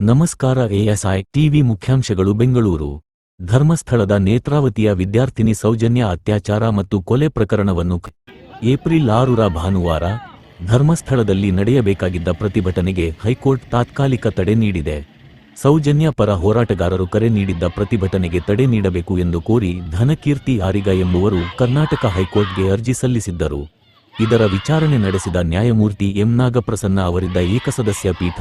ನಮಸ್ಕಾರ ASI TV ಮುಖ್ಯಾಂಶಗಳು ಬೆಂಗಳೂರು. ಧರ್ಮಸ್ಥಳದ ನೇತ್ರಾವತಿಯ ವಿದ್ಯಾರ್ಥಿನಿ ಸೌಜನ್ಯ ಅತ್ಯಾಚಾರ ಮತ್ತು ಕೊಲೆ ಪ್ರಕರಣವನ್ನು ಏಪ್ರಿಲ್ ಆರುರ ಭಾನುವಾರ ಧರ್ಮಸ್ಥಳದಲ್ಲಿ ನಡೆಯಬೇಕಾಗಿದ್ದ ಪ್ರತಿಭಟನೆಗೆ ಹೈಕೋರ್ಟ್ ತಾತ್ಕಾಲಿಕ ತಡೆ ನೀಡಿದೆ. ಸೌಜನ್ಯ ಪರ ಹೋರಾಟಗಾರರು ಕರೆ ನೀಡಿದ್ದ ಪ್ರತಿಭಟನೆಗೆ ತಡೆ ನೀಡಬೇಕು ಎಂದು ಕೋರಿ ಧನಕೀರ್ತಿ ಆರಿಗ ಎಂಬುವರು ಕರ್ನಾಟಕ ಹೈಕೋರ್ಟ್ಗೆ ಅರ್ಜಿ ಸಲ್ಲಿಸಿದ್ದರು. ಇದರ ವಿಚಾರಣೆ ನಡೆಸಿದ ನ್ಯಾಯಮೂರ್ತಿ ಎಂ ನಾಗಪ್ರಸನ್ನ ಅವರಿದ್ದ ಏಕಸದಸ್ಯ ಪೀಠ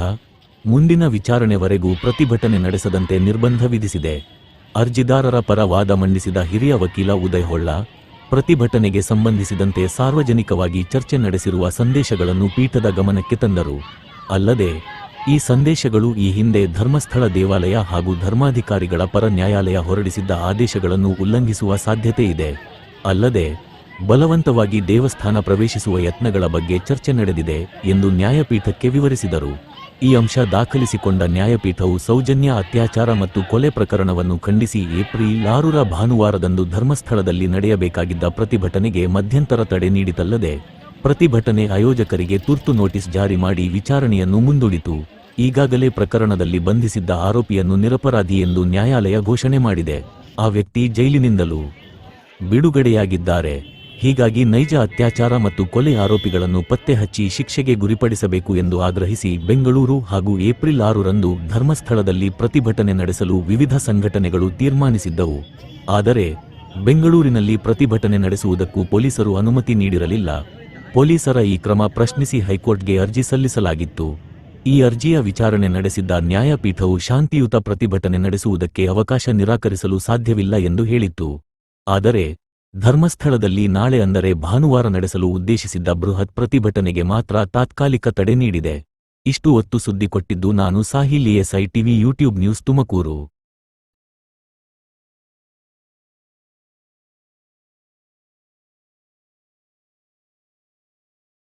ಮುಂದಿನ ವಿಚಾರಣೆವರೆಗೂ ಪ್ರತಿಭಟನೆ ನಡೆಸದಂತೆ ನಿರ್ಬಂಧ ವಿಧಿಸಿದೆ. ಅರ್ಜಿದಾರರ ಪರ ವಾದ ಮಂಡಿಸಿದ ಹಿರಿಯ ವಕೀಲ ಉದಯ್ ಹೊಳ್ಳ ಪ್ರತಿಭಟನೆಗೆ ಸಂಬಂಧಿಸಿದಂತೆ ಸಾರ್ವಜನಿಕವಾಗಿ ಚರ್ಚೆ ನಡೆಸಿರುವ ಸಂದೇಶಗಳನ್ನು ಪೀಠದ ಗಮನಕ್ಕೆ ತಂದರು. ಅಲ್ಲದೆ, ಈ ಸಂದೇಶಗಳು ಈ ಹಿಂದೆ ಧರ್ಮಸ್ಥಳ ದೇವಾಲಯ ಹಾಗೂ ಧರ್ಮಾಧಿಕಾರಿಗಳ ಪರ ನ್ಯಾಯಾಲಯ ಹೊರಡಿಸಿದ್ದ ಆದೇಶಗಳನ್ನು ಉಲ್ಲಂಘಿಸುವ ಸಾಧ್ಯತೆ ಇದೆ. ಅಲ್ಲದೆ, ಬಲವಂತವಾಗಿ ದೇವಸ್ಥಾನ ಪ್ರವೇಶಿಸುವ ಯತ್ನಗಳ ಬಗ್ಗೆ ಚರ್ಚೆ ನಡೆದಿದೆ ಎಂದು ನ್ಯಾಯಪೀಠಕ್ಕೆ ವಿವರಿಸಿದರು. ಈ ಅಂಶ ದಾಖಲಿಸಿಕೊಂಡ ನ್ಯಾಯಪೀಠವು ಸೌಜನ್ಯ ಅತ್ಯಾಚಾರ ಮತ್ತು ಕೊಲೆ ಪ್ರಕರಣವನ್ನು ಖಂಡಿಸಿ ಏಪ್ರಿಲ್ ಆರುರ ಭಾನುವಾರದಂದು ಧರ್ಮಸ್ಥಳದಲ್ಲಿ ನಡೆಯಬೇಕಾಗಿದ್ದ ಪ್ರತಿಭಟನೆಗೆ ಮಧ್ಯಂತರ ತಡೆ ನೀಡಿತಲ್ಲದೆ, ಪ್ರತಿಭಟನೆ ಆಯೋಜಕರಿಗೆ ತುರ್ತು ನೋಟಿಸ್ ಜಾರಿ ಮಾಡಿ ವಿಚಾರಣೆಯನ್ನು ಮುಂದೂಡಿತು. ಈಗಾಗಲೇ ಪ್ರಕರಣದಲ್ಲಿ ಬಂಧಿಸಿದ್ದ ಆರೋಪಿಯನ್ನು ನಿರಪರಾಧಿ ಎಂದು ನ್ಯಾಯಾಲಯ ಘೋಷಣೆ ಮಾಡಿದೆ. ಆ ವ್ಯಕ್ತಿ ಜೈಲಿನಿಂದಲೂ ಬಿಡುಗಡೆಯಾಗಿದ್ದಾರೆ. ಹೀಗಾಗಿ ನೈಜ ಅತ್ಯಾಚಾರ ಮತ್ತು ಕೊಲೆ ಆರೋಪಿಗಳನ್ನು ಪತ್ತೆ ಹಚ್ಚಿ ಶಿಕ್ಷೆಗೆ ಗುರಿಪಡಿಸಬೇಕು ಎಂದು ಆಗ್ರಹಿಸಿ ಬೆಂಗಳೂರು ಹಾಗೂ ಏಪ್ರಿಲ್ ಆರರಂದು ಧರ್ಮಸ್ಥಳದಲ್ಲಿ ಪ್ರತಿಭಟನೆ ನಡೆಸಲು ವಿವಿಧ ಸಂಘಟನೆಗಳು ತೀರ್ಮಾನಿಸಿದ್ದವು. ಆದರೆ, ಬೆಂಗಳೂರಿನಲ್ಲಿ ಪ್ರತಿಭಟನೆ ನಡೆಸುವುದಕ್ಕೂ ಪೊಲೀಸರು ಅನುಮತಿ ನೀಡಿರಲಿಲ್ಲ. ಪೊಲೀಸರ ಈ ಕ್ರಮ ಪ್ರಶ್ನಿಸಿ ಹೈಕೋರ್ಟ್ಗೆ ಅರ್ಜಿ ಸಲ್ಲಿಸಲಾಗಿತ್ತು. ಈ ಅರ್ಜಿಯ ವಿಚಾರಣೆ ನಡೆಸಿದ್ದ ನ್ಯಾಯಪೀಠವು ಶಾಂತಿಯುತ ಪ್ರತಿಭಟನೆ ನಡೆಸುವುದಕ್ಕೆ ಅವಕಾಶ ನಿರಾಕರಿಸಲು ಸಾಧ್ಯವಿಲ್ಲ ಎಂದು ಹೇಳಿತ್ತು. ಆದರೆ ಧರ್ಮಸ್ಥಳದಲ್ಲಿ ನಾಳೆ ಅಂದರೆ ಭಾನುವಾರ ನಡೆಸಲು ಉದ್ದೇಶಿಸಿದ್ದ ಬೃಹತ್ ಪ್ರತಿಭಟನೆಗೆ ಮಾತ್ರ ತಾತ್ಕಾಲಿಕ ತಡೆ ನೀಡಿದೆ. ಇಷ್ಟು ಒತ್ತು ಸುದ್ದಿ ಕೊಟ್ಟಿದ್ದು ನಾನು Sahil SI TV YouTube news Tumakuru.